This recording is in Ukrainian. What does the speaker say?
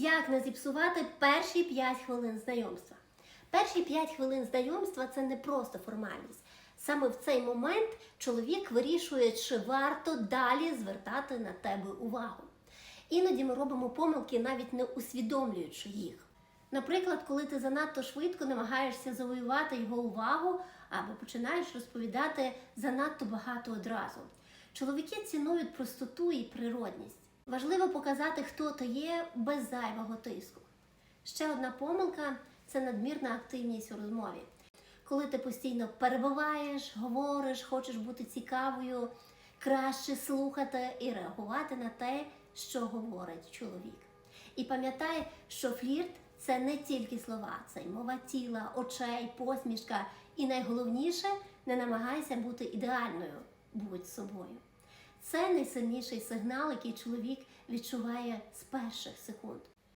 Як не зіпсувати перші 5 хвилин знайомства? Перші 5 хвилин знайомства це не просто формальність. Саме в цей момент чоловік вирішує, чи варто далі звертати на тебе увагу. Іноді ми робимо помилки, навіть не усвідомлюючи їх. Наприклад, коли ти занадто швидко намагаєшся завоювати його увагу або починаєш розповідати занадто багато одразу. Чоловіки цінують простоту і природність. Важливо показати, хто ти є без зайвого тиску. Ще одна помилка це надмірна активність у розмові. Коли ти постійно перебуваєш, говориш, хочеш бути цікавою, краще слухати і реагувати на те, що говорить чоловік. І пам'ятай, що флірт це не тільки слова, це й мова тіла, очей, посмішка. І найголовніше не намагайся бути ідеальною, будь собою. Це найсильніший сигнал, який чоловік відчуває з перших секунд.